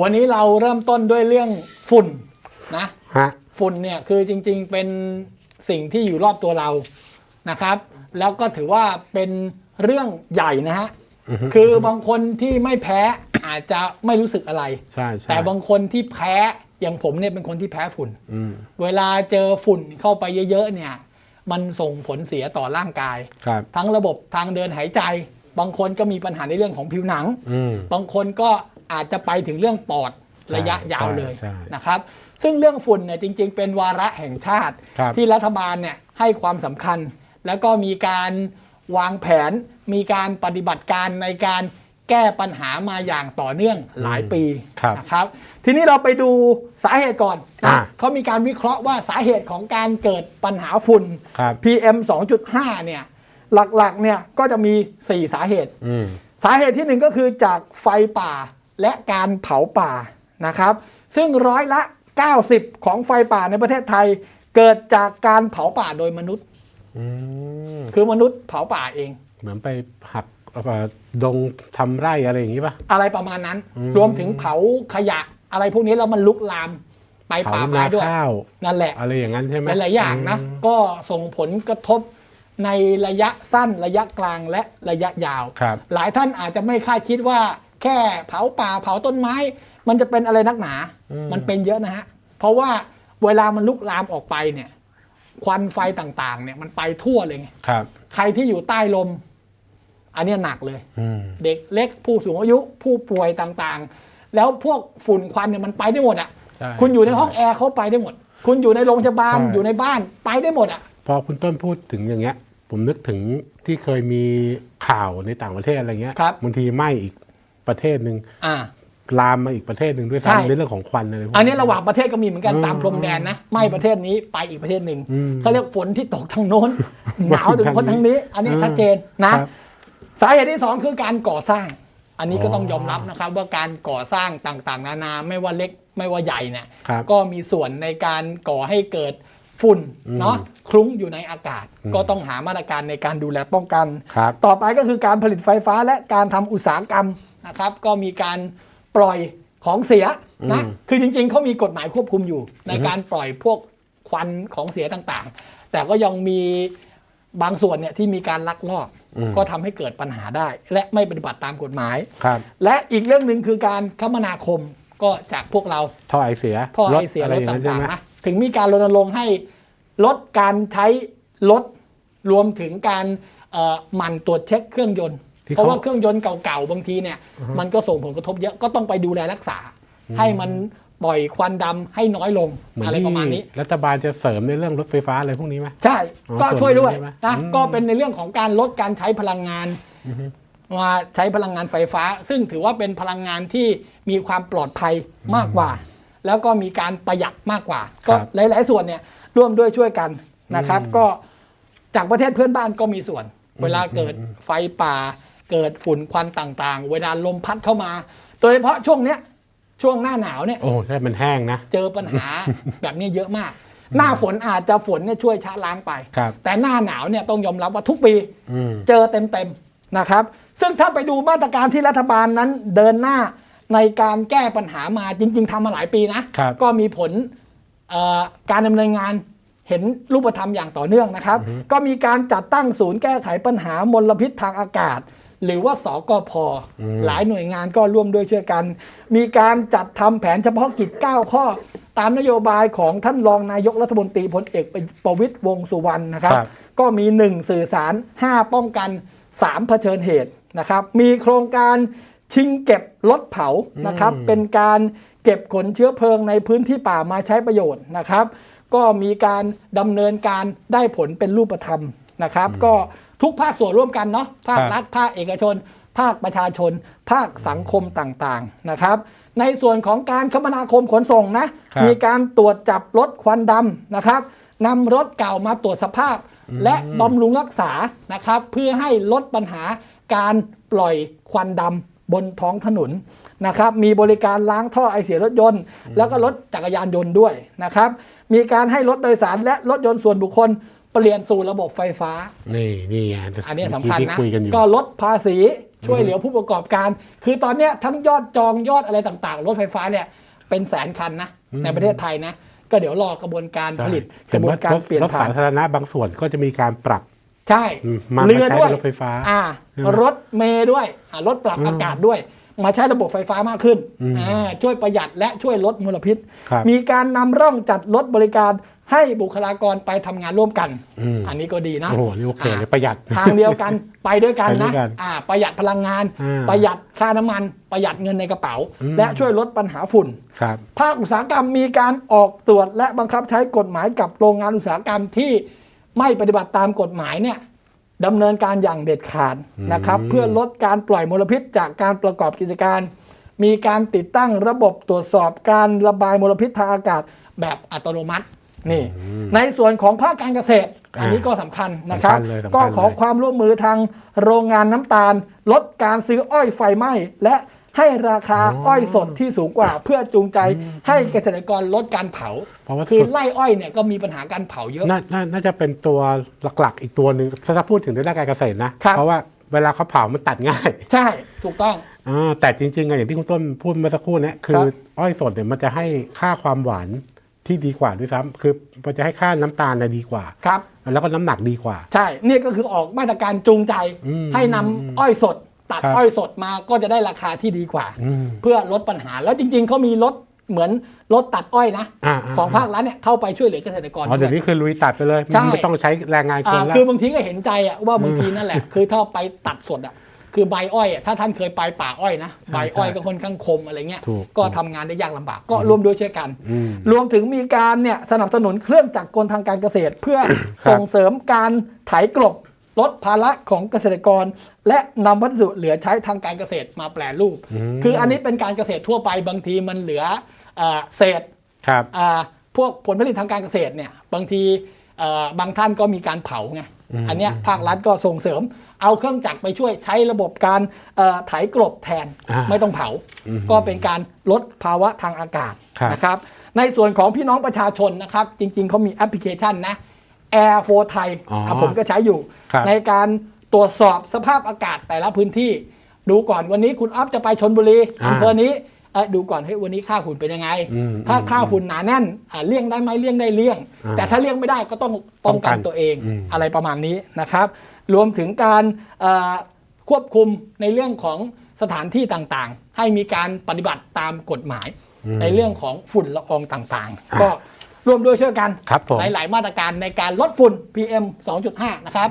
วันนี้เราเริ่มต้นด้วยเรื่องฝุ่นนะฮะฝุ่นเนี่ยคือจริงๆเป็นสิ่งที่อยู่รอบตัวเรานะครับ แล้วก็ถือว่าเป็นเรื่องใหญ่นะฮะอือฮึคือบางคนที่ไม่แพ้อาจจะไม่รู้สึกอะไรใช่ใช่แต่บางคนที่แพ้อย่างผมเนี่ยเป็นคนที่แพ้ฝุ่นอืมเวลาเจอฝุ่นเข้าไปเยอะๆเนี่ย มันส่งผลเสียต่อร่างกายครับทั้งระบบทางเดินหายใจ บางคนก็มีปัญหาในเรื่องของผิวหนังอืมบางคนก็ อาจจะไปถึงเรื่องปอดระยะยาวเลยใช่ใช่นะครับ ซึ่งเรื่องฝุ่นเนี่ยจริง ๆ เป็นวาระแห่งชาติครับที่รัฐบาลเนี่ยให้ความสำคัญ แล้วก็มีการวางแผน มีการปฏิบัติการในการแก้ปัญหามาอย่างต่อเนื่องหลายปีครับนะครับ ทีนี้เราไปดูสาเหตุก่อนนะอ่าเขามีการวิเคราะห์ว่าสาเหตุของการเกิดปัญหาฝุ่นครับ PM 2.5 เนี่ย หลักๆ เนี่ยก็จะมี 4 สาเหตุอืมสาเหตุที่หนึ่งก็คือจากไฟป่า และการเผาป่านะครับ ซึ่งร้อยละ 90 ของไฟป่าในประเทศไทย เกิดจากการเผาป่าโดยมนุษย์อืมคือมนุษย์เผาป่าเอง เหมือนไปหักเอ่อดงทำไร่อะไรอย่างนี้ป่ะอะไรประมาณนั้นอืมรวมถึงเผาขยะอะไรพวกนี้แล้วมันลุกลามไปเผาป่านาไม้ด้วยข้าวนั่นแหละ อะไรอย่างนั้นใช่ไหมหลายๆอย่างนะมก็ส่งผลกระทบในระยะสั้นระยะกลางและระยะยาวครับหลายท่านอาจจะไม่คาดคิดว่า แค่เผาป่าเผาต้นไม้ มันจะเป็นอะไรนักหนาอืมมันเป็นเยอะนะฮะ เพราะว่าเวลามันลุกลามออกไปเนี่ย ควันไฟต่างๆ เนี่ยมันไปทั่วเลยไงครับ ใครที่อยู่ใต้ลม อันเนี้ยหนักเลยอืมเด็กเล็กผู้สูงอายุผู้ป่วยต่างๆ แล้วพวกฝุ่นควันเนี่ยมันไปได้หมดอะใช่คุณอยู่ในห้องแอร์เขาไปได้หมด คุณอยู่ในโรงพยาบาลใช่อยู่ในบ้านไปได้หมดอะ พอคุณต้นพูดถึงอย่างเงี้ย ผมนึกถึงที่เคยมีข่าวในต่างประเทศอะไรเงี้ยครับบางทีไหม้อีก ประเทศหนึ่งอ่า ลามมาอีกประเทศหนึ่งด้วยใช่ ซ้ำในเรื่องของควันอะไรพวก อันนี้ระหว่างประเทศก็มีเหมือนกันอืมตามพรมแดนนะไม่ประเทศนี้ไปอีกประเทศหนึ่งอืมเขาเรียกฝนที่ตกทางโน้น หนาวถึงคนทาทางงนี้นี้ อันนี้อืมชัดเจนนะ ครับสาเหตุที่สองคือการก่อสร้าง อันนี้ก็อ๋อต้องยอมรับนะครับ ว่าการก่อสร้างต่างๆ นานาไม่ว่าเล็กไม่ว่าใหญ่เนี่ยครับก็มีส่วนในการก่อให้เกิดฝุ่นอืมเนาะคลุ้งอยู่ในอากาศ อืม ก็ต้องหามาตรการในการดูแลป้องกัน ครับ ต่อไปก็คือการผลิตไฟฟ้าและการทำอุตสาหกรรม นะครับก็มีการปล่อยของเสียนะอืมคือจริงๆเขามีกฎหมายควบคุมอยู่ ในอือฮึการปล่อยพวกควันของเสียต่างๆ แต่ก็ยังมีบางส่วนเนี่ยที่มีการลักลอบอืมก็ทำให้เกิดปัญหาได้ และไม่ปฏิบัติตามกฎหมายครับ และอีกเรื่องหนึ่งคือการคมนาคมก็จากพวกเราท่อไอเสียท่อไอถเสียอะไรรถอย่างนั้นใช่ต่างไหมๆนะถึงมีการรณรงค์ให้ลดการใช้รถรวมถึงการเอ่อหมั่นตรวจเช็คเครื่องยนต์ที่ เพราะเขาว่าเครื่องยนต์เก่าๆบางทีเนี่ย มันก็ส่งผลกระทบเยอะก็ต้องไปดูแลรักษา ให้มันปล่อยควันดำให้น้อยลงเหมือนอะไรที่ประมาณนี้ รัฐบาลจะเสริมในเรื่องรถไฟฟ้าอะไรพวกนี้ไหมใช่อ๋อก็ช่วยด้วยส่วนหนึ่งใช่ไหมนะอืมก็เป็นในเรื่องของการลดการใช้พลังงานอือฮึมาใช้พลังงานไฟฟ้า ซึ่งถือว่าเป็นพลังงานที่มีความปลอดภัยมากกว่า แล้วก็มีการประหยัดมากกว่า ก็หลาย ๆ ส่วนเนี่ยร่วมด้วยช่วยกันนะครับ ก็จากประเทศเพื่อนบ้านก็มีส่วน เวลาเกิดไฟป่า เกิดฝุ่นควันต่างๆ เวลาลมพัดเข้ามา โดยเฉพาะช่วงเนี้ยช่วงหน้าหนาวเนี่ยโอ้ใช่มันแห้งนะ เจอปัญหาแบบนี้เยอะมาก หน้าฝนอาจจะฝนเนี่ยช่วยชะล้างไป ครับ แต่หน้าหนาวเนี่ยต้องยอมรับว่าทุกปี อืมเจอเต็มๆนะครับ ซึ่งถ้าไปดูมาตรการที่รัฐบาลนั้นเดินหน้าในการแก้ปัญหามาจริง ๆทำมาหลายปีนะ ครับ ก็มีผลเอ่อการดำเนินงานเห็นรูปธรรมอย่างต่อเนื่องนะครับ ก็มีการจัดตั้งศูนย์แก้ไขปัญหามลพิษทางอากาศ หรือว่าสกพอืมหลายหน่วยงานก็ร่วมด้วยช่วยกัน มีการจัดทำแผนเฉพาะกิจ 9 ข้อ ตามนโยบายของท่านรองนายกรัฐมนตรีพลเอกประวิตยวงษ์สุวรรณนะครับครับ ก็มี 1 สื่อสาร 5 ป้องกัน 3 เผชิญเหตุนะครับ มีโครงการชิงเก็บรถเผานะครับอืมเป็นการเก็บขนเชื้อเพลิงในพื้นที่ป่ามาใช้ประโยชน์นะครับ ก็มีการดำเนินการได้ผลเป็นรูปธรรมนะครับ ก็ ทุกภาคส่วนร่วมกันเนาะภาคครับรัฐภาคเอกชน ภาคประชาชน ภาคสังคมต่างๆนะครับ ในส่วนของการคมนาคมขนส่งนะครับมีการตรวจจับรถควันดำนะครับนำรถเก่ามาตรวจสภาพ และบำรุงรักษานะครับ เพื่อให้ลดปัญหาการปล่อยควันดำบนท้องถนนนะครับ มีบริการล้างท่อไอเสียรถยนต์ แล้วก็รถจักรยานยนต์ด้วยนะครับ มีการให้รถโดยสารและรถยนต์ส่วนบุคคล เปลี่ยนสู่ระบบไฟฟ้า นี่นี่ไงอันนี้สำคัญที่นะคุยกันอยู่ก็ลดภาษีช่วยเหลือผู้ประกอบการ คือตอนเนี้ยทั้งยอดจองยอดอะไรต่างๆ รถไฟฟ้าเนี่ยเป็นแสนคันนะอืมในประเทศไทยนะ ก็เดี๋ยวรอกระบวนการผลิตกเห็ระนบวว่านการรถเปลี่ยนรถผ่าสานธารณะบางส่วนก็จะมีการปรับใช่อืมมาเรือมาใช้ด้วยเป็นรถไฟฟ้าอ่าใช่ไหมรถเมย์ด้วยอ่ารถปรับอืมอากาศด้วย มาใช้ระบบไฟฟ้ามากขึ้นอืมอ่าช่วยประหยัดและช่วยลดมลพิษครับมีการนำร่องจัดรถบริการ ให้บุคลากรไปทำงานร่วมกัน อืม อันนี้ก็ดีนะ โอ้โหนี่โอเคเลยอ่าประหยัด ทางเดียวกัน ไปด้วยกันไปด้นะวยกันอ่าประหยัดพลังงาน อ่าประหยัดค่าน้ำมัน ประหยัดเงินในกระเป๋า อืม และช่วยลดปัญหาฝุ่น ครับ ภาคอุตสาหกรรมมีการออกตรวจ และบังคับใช้กฎหมายกับโรงงานอุตสาหกรรมที่ไม่ปฏิบัติตามกฎหมายเนี่ยดำเนินการอย่างเด็ดขาดนะครับอืมเพื่อลดการปล่อยมลพิษจากการประกอบกิจการ มีการติดตั้งระบบตรวจสอบการระบายมลพิษทางอากาศแบบอัตโนมัติ นี่อืมในส่วนของภาคการเกษตรอ่าอันนี้ก็สำคัญนะครับสำคัญเลยสำคัญก็ขอเลยความร่วมมือทางโรงงานน้ำตาล ลดการซื้ออ้อยไฟไหม้และให้ราคาอ๋ออ้อ้อยสดที่สูงกว่า เพื่อจูงใจให้เกษตรกรลดการเผา เพราะว่าคือสุดไล่อ้อยเนี่ยก็มีปัญหาการเผาเยอะน่าน่าน่าจะเป็นตัวหลักๆ อีกตัวหนึ่งถ้าพูดถึงเรื่องการเกษตรนะครับเพราะว่าเวลาเขาเผามันตัดง่าย ใช่ถูกต้องอ่าแต่จริงๆอะอย่างที่คุณต้นพูดเมื่อสักครู่เนี้คือครับอ้อยสดเนี่ยมันจะให้ค่าความหวาน ที่ดีกว่าด้วยซ้ำคือมันจะให้ค่าน้ำตาลน่ะดีกว่า ครับ แล้วก็น้ำหนักดีกว่า ใช่นี่ก็คือออกมาตรการจูงใจ อืมให้นำอ้อยสด ตัดครับ อ้อยสดมาก็จะได้ราคาที่ดีกว่า อืม เพื่อลดปัญหาแล้วจริงๆเขามีรถเหมือนรถตัดอ้อยนะอ่าของภาครัฐเนี่ยเข้าไปช่วยเหลือเกษตรกรอ๋อเดี๋ยวนี้คือลุยตัดไปเลยใช่ ไม่ต้องใช้แรงงานคนอ่าแล้วคือบางทีก็เห็นใจอะว่าบางทีนั่นแหละ คือถ้าไปตัดสดอะ คือใบอ้อยอะถ้าท่านเคยไปป่าอ้อยนะใช่ใบอ้อยใช่ก็ค่อนข้างคมอะไรเงี้ยถูกก็ทำงานได้ยากลำบากก็ร่วมด้วยช่วยกันอืมรวมถึงมีการเนี่ยสนับสนุนเครื่องจักรกลทางการเกษตร เพื่อครับส่งเสริมการไถกลบลดภาระของเกษตรกร และนำวัสดุเหลือใช้ทางการเกษตรมาแปลรูปมคืออันนี้เป็นการเกษตรทั่วไปบางทีมันเหลือเอ่อเศษครับอ่าพวกผลผลิตทางการเกษตรเนี่ยบางทีเอ่อบางท่านก็มีการเผาไง อืมอันเนี้ยภาครัฐก็ส่งเสริม เอาเครื่องจักรไปช่วยใช้ระบบการเอ่อไถกลบแทนอ่าไม่ต้องเผาอืมก็เป็นการลดภาวะทางอากาศครับนะครับ ในส่วนของพี่น้องประชาชนนะครับ จริง ๆเขามีแอปพลิเคชันนะ Air for Thai อ๋ออะผมก็ใช้อยู่ครับในการตรวจสอบสภาพอากาศแต่ละพื้นที่ ดูก่อนวันนี้คุณอัพจะไปชนบุรีอ่าอำเภอนี้เอ้ย ดูก่อนเฮ้ยวันนี้ค่าฝุ่นเป็นยังไงอืมถ้าค่าฝุ่นหนาแน่นอ่าเลี่ยงได้ไหมเลี่ยงได้เลี่ยงอ่าแต่ถ้าเลี่ยงไม่ได้ก็ต้องป้องกันป้องกันตัวเองอืมอะไรประมาณนี้นะครับ รวมถึงการเอ่อควบคุมในเรื่องของสถานที่ต่างๆ ให้มีการปฏิบัติตามกฎหมายอืมในเรื่องของฝุ่นละอองต่างอ่าๆก็ร่วมด้วยช่วยกันครับผมหลายๆมาตรการในการลดฝุ่น PM 2.5 นะครับ